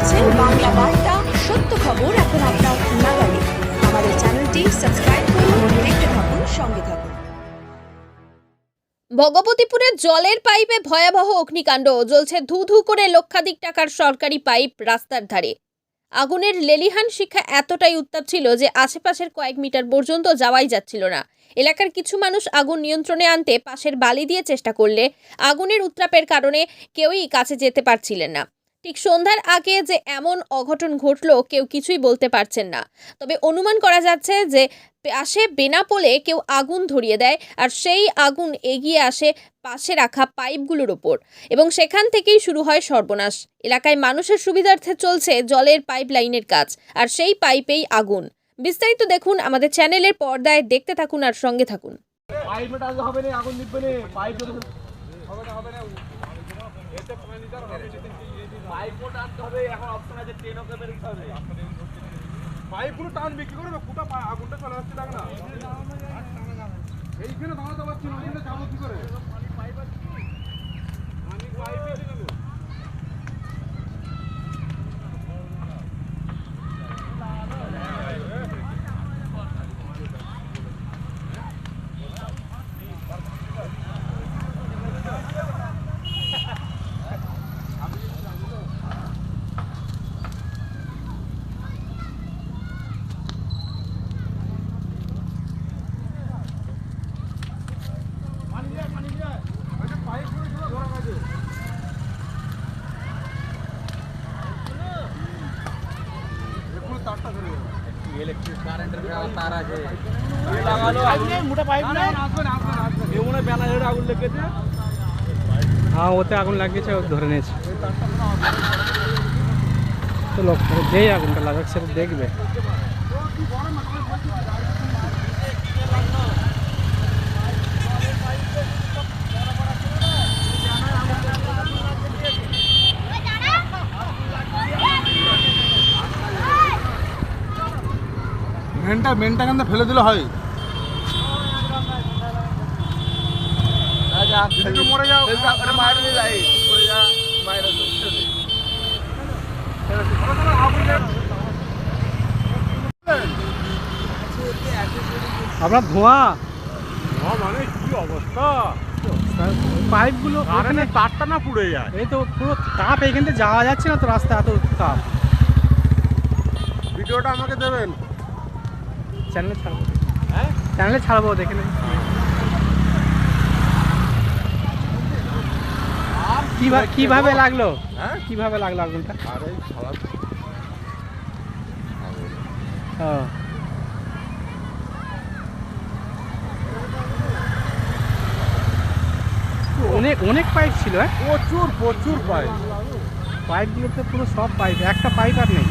দেখছেন বাংলা বার্তা, সত্য খবর এখন আপনার নাগালে। আমাদের চ্যানেলটি সাবস্ক্রাইব করুন, দেখতে থাকুন, সঙ্গে থাকুন। ভগবতীপুরের জলের পাইপে ভয়াবহ অগ্নিকাণ্ড। জ্বলছে ধু ধু করে লক্ষাধিক টাকার সরকারি পাইপ রাস্তার ধারে। আগুনের লেলিহান শিক্ষা এতটাই উত্তাপ ছিল যে আশেপাশের কয়েক মিটার পর্যন্ত যাওয়াই যাচ্ছিল না। এলাকার কিছু মানুষ আগুন নিয়ন্ত্রণে আনতে পাশের বালি দিয়ে চেষ্টা করলে আগুনের উত্তাপের কারণে কেউই কাছে যেতে পারছিলেন না। ঠিক সন্ধ্যার আগে যে এমন অঘটন ঘটল কেউ কিছুই বলতে পারছেন না। তবে অনুমান করা যাচ্ছে যে পাশে বেনাপোলে কেউ আগুন ধরিয়ে দেয় আর সেই আগুন এগিয়ে আসে পাশে রাখা পাইপগুলোর ওপর এবং সেখান থেকেই শুরু হয় সর্বনাশ। এলাকায় মানুষের সুবিধার্থে চলছে জলের পাইপ লাইনের কাজ আর সেই পাইপেই আগুন। বিস্তারিত দেখুন আমাদের চ্যানেলের পর্দায়, দেখতে থাকুন আর সঙ্গে থাকুন। পাইপে হবে না, আগুন পাইপ হবে না। পাইপগুলো টানবে কি করবে ফুটা পা- আগুনটা চলে আসছে দেখ না এইখানে দাঁড়াতে পারছি না ওইখানে যাবো হ্যাঁ ওতে আগুন লাগিয়েছে ও ধরে নিয়েছে তো লোক যেই আগুনটা লাগাক সেটা দেখবে মেনটা মেনটা কেন ফেলে দিলে হয় মরে যাও। মায়ের যাই মায়ের আপনার ধোঁয়া? মানে কি অবস্থা? পাইপগুলো ওখানে তারটা না পুড়ে যায়। এই তো পুরো তাপ এইখান থেকে যাওয়া যাচ্ছে না তো রাস্তা এত তাপ। ভিডিওটা আমাকে দেবেন? চ্যানেলে ছাড়বো। হ্যাঁ? চ্যানেলে ছাড়বো দেখে নিন কীভাবে কীভাবে লাগল? হ্যাঁ? কীভাবে লাগল আগুনটা আরে শালা। ও অনেক অনেক পাইপ ছিল হ্যাঁ? প্রচুর প্রচুর পায় পাইপগুলোতে পুরো সব পাইপ একটা পাইপ আর নেই।